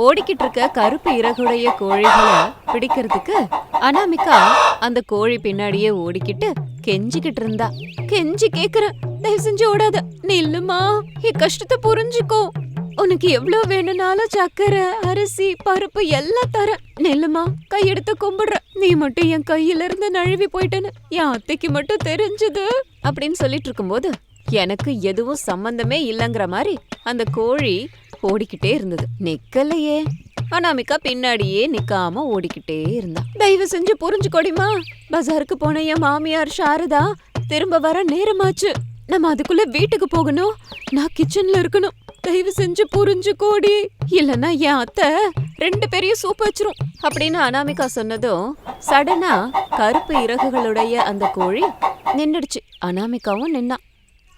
ஓடிக்கிட்டு இருக்க கருப்பு இறகுடைய கோழிகளை பிடிக்கிறதுக்கு அனாமிகா அந்த கோழி பின்னாடியே ஓடிக்கிட்டு கெஞ்சிக்கிட்டு இருந்தா. கெஞ்சி கேக்குற தயவு செஞ்சு ஓடாத நில்லுமா? என் கஷ்டத்தை புரிஞ்சுக்கோ. உனக்கு எவ்வளவு வேணும்னாலும் சக்கரை அரிசி பருப்பு எல்லாம் தர நெல்லுமா? கையெடுத்து கும்பிடுற. நீ மட்டும் என் கையில இருந்து நழுவி போயிட்டேன்னு என் அத்தைக்கு மட்டும் தெரிஞ்சது. அப்படின்னு சொல்லிட்டு இருக்கும்போது எனக்கு எதுவும் சம்பந்தமே இல்லைங்கிற மாதிரி அந்த கோழி ஓடிக்கிட்டே இருந்தது. நிக்கலையே. அனாமிகா பின்னாடியே நிக்காம ஓடிக்கிட்டே இருந்தா. தயவு செஞ்சு புரிஞ்சுக்கோடிமா பஜாருக்கு போன என் மாமியார் சாரதா திரும்ப வர நேரமாச்சு. நம்ம அதுக்குள்ள வீட்டுக்கு போகணும். நான் கிச்சன்ல இருக்கணும். தயவு செஞ்சு புரிஞ்சுக்கோடி. இல்லனா என் அத்தை ரெண்டு பேரையும் சூப் வச்சிரும். அப்படின்னு அனாமிகா சொன்னதும் சடனா கருப்பு இறகுகளுடைய அந்த கோழி நின்னுடுச்சு. அனாமிகாவும் நின்னா.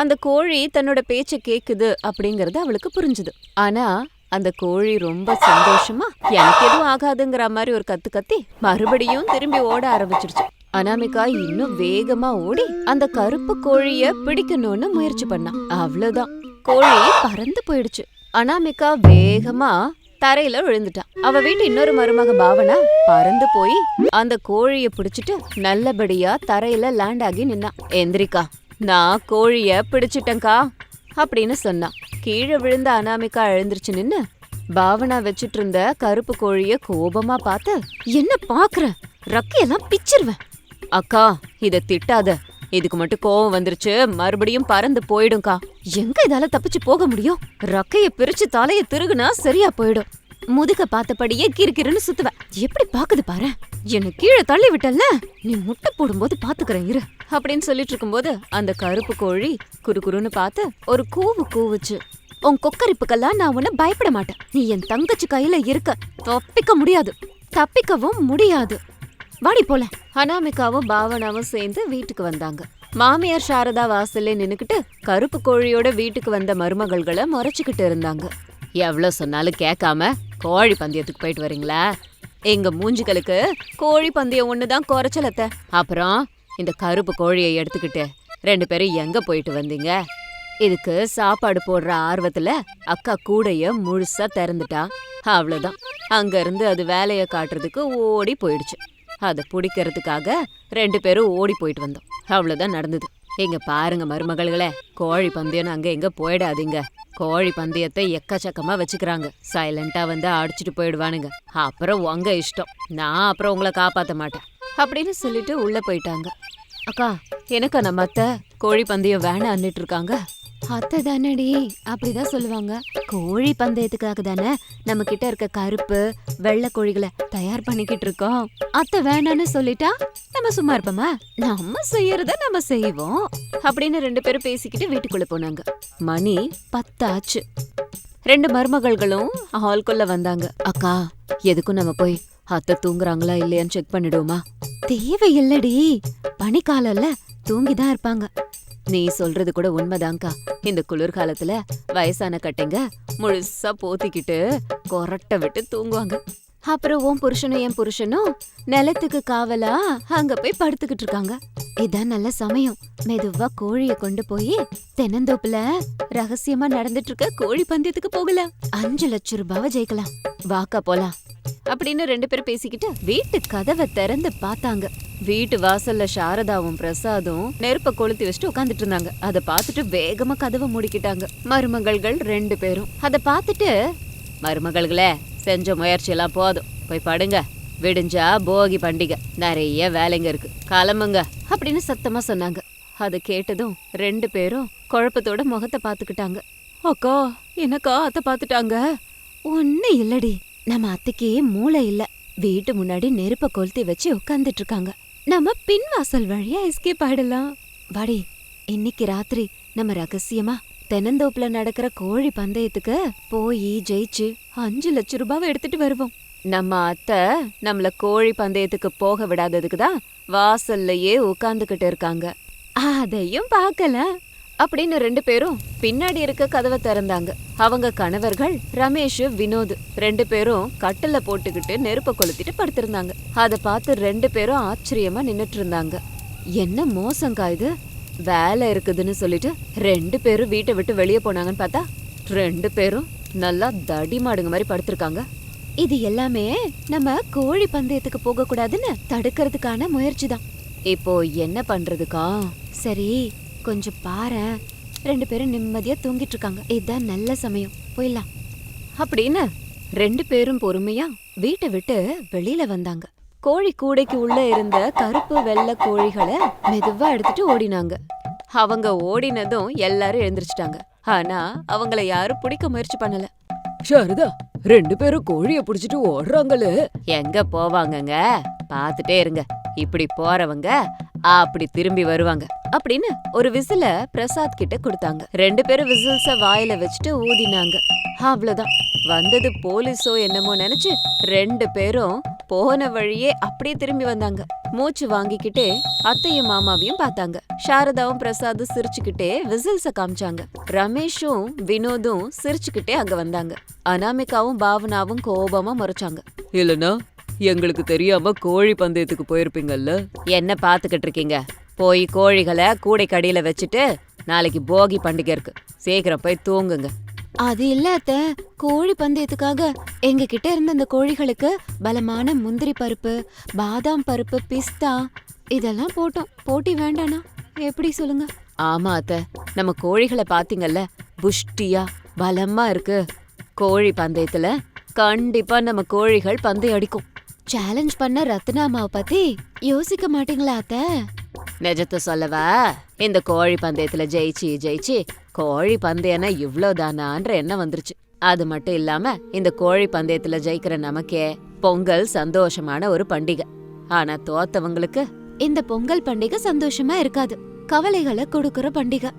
அந்த கோழி தன்னோட பேச்ச கேக்குது அப்படிங்கறது அவளுக்கு புரிஞ்சுது. ஆனா அந்த கோழி ரொம்ப சந்தோஷமா எனக்கு எதுவும் ஆகாதுங்கிற மாதிரி ஒரு கத்து கத்தி மறுபடியும் திரும்பி ஓட ஆரம்பிச்சிடுச்சு அனாமிகா இன்னும் வேகமா ஓடி அந்த கருப்பு கோழிய பிடிக்கணும்னு முயற்சி பண்ணா. அவ்வளவுதான் கோழி பறந்து போயிடுச்சு. அனாமிகா வேகமா தரையில விழுந்துட்டா. அவ வீட்டு இன்னொரு மருமக பாவனா பறந்து போய் அந்த கோழிய பிடிச்சிட்டு நல்லபடியா தரையில லேண்ட் ஆகி நின்னா. எந்திரிக்கா நான் கோழிய பிடிச்சிட்டேன்க்கா அப்படின்னு சொன்னா கீழே விழுந்த அனாமிகா எழுந்திருச்சு நின்னு பாவனா வச்சிட்டு இருந்த கருப்பு கோழிய கோபமா பார்த்து என்ன பாக்குற ரக்கையெல்லாம் பிச்சிருவேன். அக்கா இத திட்டாத. இதுக்கு மட்டும் கோவம் வந்துருச்சு. மறுபடியும் பறந்து போயிடும்க்கா. எங்க இதால தப்பிச்சு போக முடியும்? ரக்கைய பிரிச்சு தலைய திருகுனா சரியா போயிடும். முதுக பார்த்தபடியே கிறுகிறுன்னு சுத்துவ. எப்படி பாக்குது பாரு? என்ன கீழே தள்ளி விட்டல்ல? நீ முட்டை போடும்போது பாத்துக்கிறேன் இரு. அப்படின்னு சொல்லிட்டு இருக்கும்போது அந்த கருப்பு கோழி குறுகுறுன்னு பார்த்து ஒரு கூவு கூவுச்சு. உன் கொக்கரிப்புக்கெல்லாம் நான் உன்னை பயப்பட மாட்டேன். நீ என் தங்கச்சி கையில இருக்க. தப்பிக்க முடியாது. தப்பிக்கவும் முடியாது. வாடி போல அனாமிகாவும் பாவனாவும் சேர்ந்து வீட்டுக்கு வந்தாங்க. மாமியார் சாரதா வாசல்ல நின்னுக்கிட்டு கருப்பு கோழியோட வீட்டுக்கு வந்த மருமகள்களை முறைச்சுக்கிட்டு இருந்தாங்க. எவ்வளவு சொன்னாலும் கேட்காம கோழி பந்தயத்துக்கு போயிட்டு வரீங்களா? எங்க மூஞ்சிகளுக்கு கோழி பந்தயம் ஒண்ணுதான் குறைச்சலத்த. அப்புறம் இந்த கருப்பு கோழியை எடுத்துக்கிட்டு ரெண்டு பேரும் எங்க போயிட்டு வந்தீங்க? இதுக்கு சாப்பாடு போடுற ஆர்வத்துல அக்கா கூடைய முழுசா திறந்துட்டா. அவ்வளவுதான். அங்க இருந்து அது வேலைய காட்டுறதுக்கு ஓடி போயிடுச்சு. அதை பிடிக்கிறதுக்காக ரெண்டு பேரும் ஓடி போயிட்டு வந்தோம். அவ்வளவுதான் நடந்தது. இங்க பாருங்க மருமகள்களே. கோழி பந்தயம்னு அங்க எங்க போயிடாதீங்க. கோழி பந்தயத்தை எக்கச்சக்கமா வச்சுக்கிறாங்க. சைலண்டா வந்து அடிச்சிட்டு போயிடுவானுங்க. அப்புறம் உங்க இஷ்டம். நான் அப்புறம் உங்களை காப்பாத்த மாட்டேன். அப்படின்னு சொல்லிட்டு உள்ள போயிட்டாங்க. அக்கா எனக்கா நம்ம அத்தை? கோழி பந்தயம் வேணான்னுட்டு இருக்காங்க. அத்தை தானடி அப்படிதான் சொல்லுவாங்க. கோழி பந்தயத்துக்காக தானே நம்ம கிட்ட இருக்க கருப்பு வெள்ளை கோழிகளை தயார் பண்ணிக்கிட்டு இருக்கோம். அத்தை வேணான்னு சொல்லிட்டா நம்ம சும்மா இருப்போமா? நம்ம செய்யறத நம்ம செய்வோம். அப்படின்னு ரெண்டு பேரும் பேசிக்கிட்டு வீட்டுக்குள்ள போனாங்க. மணி பத்தாச்சு. ரெண்டு மருமகள்களும் ஹால்குள்ள வந்தாங்க. அக்கா எதுக்கும் நம்ம போய் அத்தை தூங்குறாங்களா இல்லையான்னு செக் பண்ணிடுவோமா? தேவையில்லடி. பனிக்காலம்ல தூங்கிதான் இருப்பாங்க. நீ சொல்றது கூட உண்மைதான்க்கா. இந்த குளிர்காலத்துல வயசான கட்டைங்க முழுசா போத்திக்கிட்டு கொரட்டை விட்டு தூங்குவாங்க. அப்புறம் உன் புருஷனும் என் புருஷனும் நிலத்துக்கு காவலா அங்க போய் படுத்துக்கிட்டு இருக்காங்க. இதான் நல்ல சமயம். மெதுவா கோழிய கொண்டு போய் தென்னந்தோப்புல ரகசியமா நடந்துட்டு இருக்க கோழி பந்தயத்துக்கு போகலாம். அஞ்சு லட்சம் ரூபாவை ஜெயிக்கலாம். வாக்கா போலாம். அப்படின்னு ரெண்டு பேரும் பேசிக்கிட்டு வீட்டு கதவை திறந்து பார்த்தாங்க. வீட்டு வாசல்ல சாரதாவும் பிரசாதும் நெருப்ப கொளுத்தி வச்சுட்டு உட்காந்துட்டு இருந்தாங்க. அத பார்த்துட்டு வேகமா கதவை மூடிக்கிட்டாங்க. மருமகள்கள் ரெண்டு பேரும். அத பார்த்துட்டு மருமகள்களே செஞ்ச முயற்சி எல்லாம் போதும். போய் படுங்க. விடிஞ்சா போகி பண்டிகை. நிறைய வேலைங்க இருக்கு. கிளம்புங்க. அப்படின்னு சத்தமா சொன்னாங்க. அதை கேட்டதும் ரெண்டு பேரும் குழப்பத்தோட முகத்தை பார்த்துக்கிட்டாங்க. அக்கா என்னக்கா அத்தை பார்த்துட்டாங்க? ஒண்ணு இல்லடி. நம்ம அத்தைக்கு மூளை இல்ல. வீட்டு முன்னாடி நெருப்ப கொளுத்தி வச்சு உட்கார்ந்துட்டு இருக்காங்க. நம்ம பின் வாசல் வழியா எஸ்கேப் ஆயிடலாம். வாடி இன்னைக்கு ராத்திரி நம்ம ரகசியமா தென்னந்தோப்புல நடக்கிற கோழி பந்தயத்துக்கு போய் ஜெயிச்சு அஞ்சு லட்சம் ரூபாவை எடுத்துட்டு வருவோம். நம்ம அத்தை நம்மள கோழி பந்தயத்துக்கு போக விடாததுக்கு தான் வாசல்லையே உட்கார்ந்துகிட்டு இருக்காங்க. அதையும் பார்க்கல. அப்படின்னு ரெண்டு பேரும் பின்னாடி இருக்க கதவை திறந்தாங்க. அவங்க கணவர்கள் ரமேஷ் வினோத் ரெண்டு பேரும் கட்டில போட்டுக்கிட்டு நெருப்ப கொளுத்திட்டு படுத்திருந்தாங்க. அத பார்த்து ரெண்டு பேரும் ஆச்சரியமா நின்னுட்டு இருந்தாங்க. என்ன மோசங்கா இது? வேலை இருக்குதுன்னு சொல்லிட்டு ரெண்டு பேரும் வீட்டை விட்டு வெளியே போனாங்கன்னு பார்த்தா ரெண்டு பேரும் நல்லா தடி மாடுங்க மாதிரி படுத்திருக்காங்க. இது எல்லாமே நம்ம கோழி பந்தயத்துக்கு போக கூடாதுன்னு தடுக்கிறதுக்கான முயற்சி தான். இப்போ என்ன பண்றதுக்கா? சரி கொஞ்சம் பாரேன். ரெண்டு பேரும் நிம்மதியா தூங்கிட்டு இருக்காங்க இதுதான் நல்ல சமயம். போயிடலாம். அப்படின்னு ரெண்டு பேரும் பொறுமையா வீட்டை விட்டு வெளியில வந்தாங்க. கோழி கூடைக்கு உள்ள இருந்த கருப்பு வெள்ளை கோழிகளை மெதுவா எடுத்துட்டு ஓடினாங்க. அவங்க ஓடினதும் எல்லாரும் எழுந்திருச்சிட்டாங்க. ஆனா அவங்கள யாரும் பிடிக்க முயற்சி பண்ணல. சாரதா ரெண்டு பேரும் கோழிய புடிச்சிட்டு ஓடுறாங்களே. எங்க போவாங்கங்க? பாத்துட்டே இருங்க. இப்படி போறவங்க அப்படி திரும்பி வருவாங்க. அப்படின்னு ஒரு விசில பிரசாத் கிட்ட கொடுத்தாங்க. ரெண்டு பேரும் விசில்ஸ வாயில வச்சுட்டு ஊதினாங்க. அவ்வளவுதான். வந்தது போலீஸோ என்னமோ நினைச்சு ரெண்டு பேரும் போன வழியே அப்படியே திரும்பி வந்தாங்க. மூச்சு வாங்கிக்கிட்டே அத்தையும் மாமாவையும் பார்த்தாங்க. சாரதாவும் பிரசாதும் சிரிச்சுக்கிட்டே விசில்ஸ காமிச்சாங்க. ரமேஷும் வினோதும் சிரிச்சுக்கிட்டே அங்க வந்தாங்க. அனாமிகாவும் பாவனாவும் கோபமா முறைச்சாங்க. இல்லனா எங்களுக்கு தெரியாம கோழி பந்தயத்துக்கு போயிருப்பீங்கல்ல? என்ன பாத்துக்கிட்டு இருக்கீங்க? போய் கோழிகளை கூடை கடியில வச்சுட்டு நாளைக்கு போகி பண்டிகை இருக்கு. சீக்கிரம் போய் தூங்குங்க. அது இல்ல அத்த. கோழி பந்தயத்துக்காக எங்க கிட்ட இருந்த அந்த கோழிகளுக்கு பலமான முந்திரி பருப்பு பாதாம் பருப்பு பிஸ்தா இதெல்லாம் போட்டோம். போட்டி வேண்டானா எப்படி சொல்லுங்க? ஆமா அத்த. நம்ம கோழிகளை பாத்தீங்கல்ல புஷ்டியா பலமா இருக்கு. கோழி பந்தயத்துல கண்டிப்பா நம்ம கோழிகள் பந்தயம் அடிக்கும். சேலஞ்ச் பண்ண ரத்னாமாவை பத்தி யோசிக்க மாட்டீங்களா அத்த? நிஜத்தை சொல்லவா? இந்த கோழி பந்தயத்துல ஜெயிச்சு ஜெயிச்சு கோழி பந்தயம்னா இவ்ளோதானான்ற எண்ணம் வந்துருச்சு. அது மட்டும் இல்லாம இந்த கோழி பந்தயத்துல ஜெயிக்கிற நமக்கே பொங்கல் சந்தோஷமான ஒரு பண்டிகை. ஆனா தோத்தவங்களுக்கு இந்த பொங்கல் பண்டிகை சந்தோஷமா இருக்காது. கவலைகளை கொடுக்கற பண்டிகை.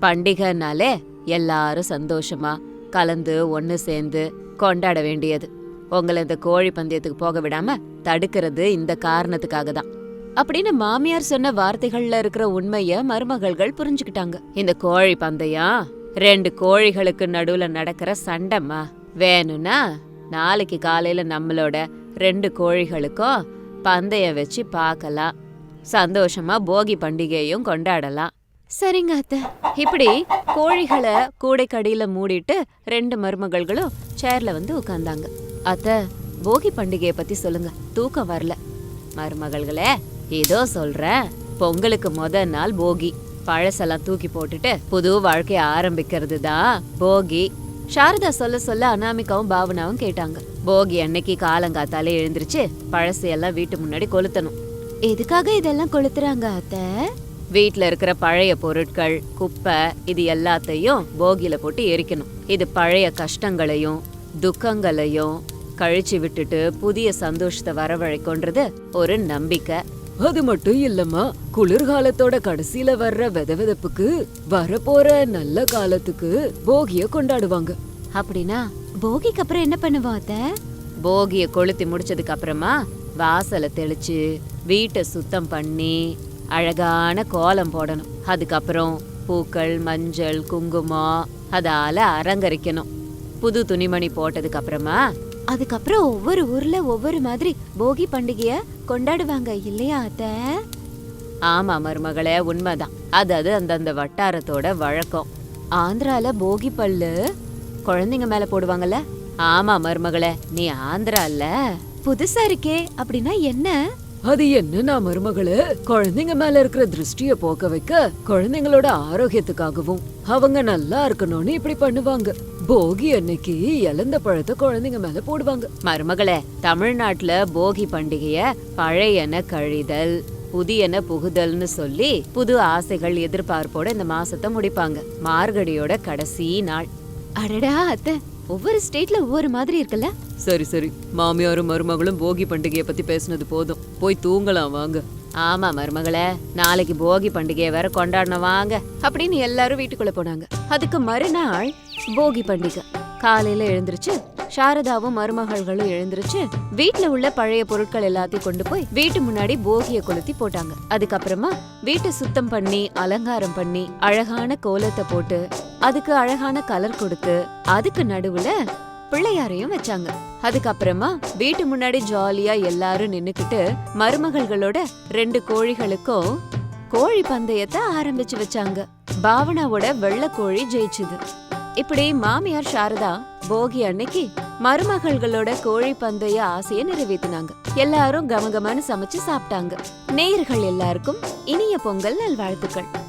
பண்டிகைனாலே எல்லாரும் சந்தோஷமா கலந்து ஒன்னு சேர்ந்து கொண்டாட வேண்டியது. உங்களை இந்த கோழி பந்தயத்துக்கு போக விடாம தடுக்கிறது இந்த காரணத்துக்காக தான். அப்படின்னு மாமியார் சொன்ன வார்த்தைகள்ல இருக்கிற உண்மைய மருமகள்கள் புரிஞ்சுக்கிட்டாங்க. இந்த கோழி பந்தயம் ரெண்டு கோழிகளுக்கு நடுவுல நடக்கிற சண்டைமா வேணும்னா நாளைக்கு காலையில நம்மளோட ரெண்டு கோழிகளுக்கும் பந்தயம் வச்சு பார்க்கலாம். சந்தோஷமா போகி பண்டிகையும் கொண்டாடலாம். சரிங்க அத்தை. இப்படி கோழிகளை கூடைக்கடியில மூடிட்டு ரெண்டு மருமகள்களும் சேர்ல வந்து உட்கார்ந்தாங்க. அத்தை போகி பண்டிகையை பத்தி சொல்லுங்க. தூக்கம் வரல. மருமகள்களே ஏதோ சொல்றேன் பொங்கலுக்கு முத நாள் போகி. பழசெல்லாம் தூக்கி போட்டுட்டு புது வாழ்க்கைய ஆரம்பிக்கிறது தான் போகி. சாரதா சொல்ல சொல்ல அனாமிகாவும் பாவனாவும் கேட்டாங்க. போகி அன்னைக்கு காலங்காத்தாலே எழுந்திருச்சு பழசையெல்லாம் வீட்டு முன்னாடி கொளுத்தணும். எதுக்காக இதெல்லாம் கொளுத்துறாங்க அத்தை? வீட்ல இருக்கிற பழைய பொருட்கள் குப்பை இது எல்லாத்தையும் போகியில போட்டு எரிக்கணும். இது பழைய கஷ்டங்களையும் துக்கங்களையும் கழிச்சு விட்டுட்டு புதிய சந்தோஷத்தை வரவழைக்கொன்றது ஒரு நம்பிக்கை. அது மட்டும் இல்லம்மா குளிர்காலத்தோட கடைசியில வர்ற வெதவெதப்புக்கு வரப்போற நல்ல காலத்துக்கு போகிய கொண்டாடுவாங்க. அப்படின்னா போகிக்கு அப்புறம் என்ன பண்ணுவோம் அத்த? போகிய கொளுத்தி முடிச்சதுக்கு அப்புறமா வாசலை தெளிச்சு வீட்டை சுத்தம் பண்ணி அழகான கோலம் போடணும். அதுக்கப்புறம் பூக்கள் மஞ்சள் குங்குமம் அதால அலங்கரிக்கணும். புது துணிமணி போட்டதுக்கு அப்புறமா அதுக்கப்புறம் ஒவ்வொரு ஊர்ல ஒவ்வொரு மாதிரி போகி பண்டிகைய கொண்டாடுவாங்க இல்லையா அத்த? ஆமா மருமகளே உண்மைதான். அது அது அந்தந்த வட்டாரத்தோட வழக்கம். ஆந்திரால போகி பல்லு குழந்தைங்க மேல போடுவாங்கல்ல? ஆமா மருமகளே நீ ஆந்திரா இல்ல புதுசா இருக்கே அப்படின்னா என்ன? அது என்னன்னா மருமகளே? குழந்தைங்க மேல இருக்கிற திருஷ்டிய போக்க வைக்க குழந்தைங்களோட ஆரோக்கியத்துக்காகவும் அவங்க நல்லா இருக்கணும்னு இப்படி பண்ணுவாங்க. போகி அன்னைக்கு இழந்த பழத்தை குழந்தைங்க மேல போடுவாங்க. மருமகளே தமிழ்நாட்டுல போகி பண்டிகைய பழையன கழிதல் புதியன புகுதல்னு சொல்லி புது ஆசைகள் எதிர்பார்ப்போட இந்த மாசத்தை முடிப்பாங்க. மார்கழியோட கடைசி நாள். அடடா அத்தை. ஒவ்வொரு ஸ்டேட்ல ஒவ்வொரு மாதிரி இருக்குல்ல? சரி சரி. மாமியாரும் மருமகளும் போகி பண்டிகைய பத்தி பேசுனது போதும். போய் தூங்கலாம் வாங்க. ஆமா மருமகளே. நாளைக்கு போகி பண்டிகையை வேற கொண்டாடணும் வாங்க. அப்படின்னு எல்லாரும் வீட்டுக்குள்ள போனாங்க. அதுக்கு மறுநாள் போகி பண்டிகை. காலையில எழுந்திருச்சு சாரதாவும் மருமகள்களும் எழுந்திருச்சு வீட்டுல உள்ள பழைய பொருட்கள் எல்லாத்தையும் கொண்டு போய் வீட்டு முன்னாடி போகிய கொளுத்தி போட்டாங்க. அதுக்கப்புறமா வீட்டை சுத்தம் பண்ணி அலங்காரம் பண்ணி அழகான கோலத்தை போட்டு அதுக்கு அழகான கலர் கொடுத்து அதுக்கு நடுவுல பிள்ளையாரையும் வச்சாங்க. அதுக்கப்புறமா வீட்டு முன்னாடி ஜாலியா எல்லாரும் நின்னுக்கிட்டு மருமகள்களோட ரெண்டு கோழிகளுக்கும் கோழி பந்தயத்தை ஆரம்பிச்சு வச்சாங்க. பாவனாவோட வெள்ளை கோழி ஜெயிச்சுது. இப்படி மாமியார் சாரதா போகி அன்னைக்கு மருமகள்களோட கோழி பந்தய ஆசைய நிறைவேத்தினாங்க. எல்லாரும் கமகமன்னு சமைச்சு சாப்பிட்டாங்க. நேயர்கள் எல்லாருக்கும் இனிய பொங்கல் நல்வாழ்த்துக்கள்.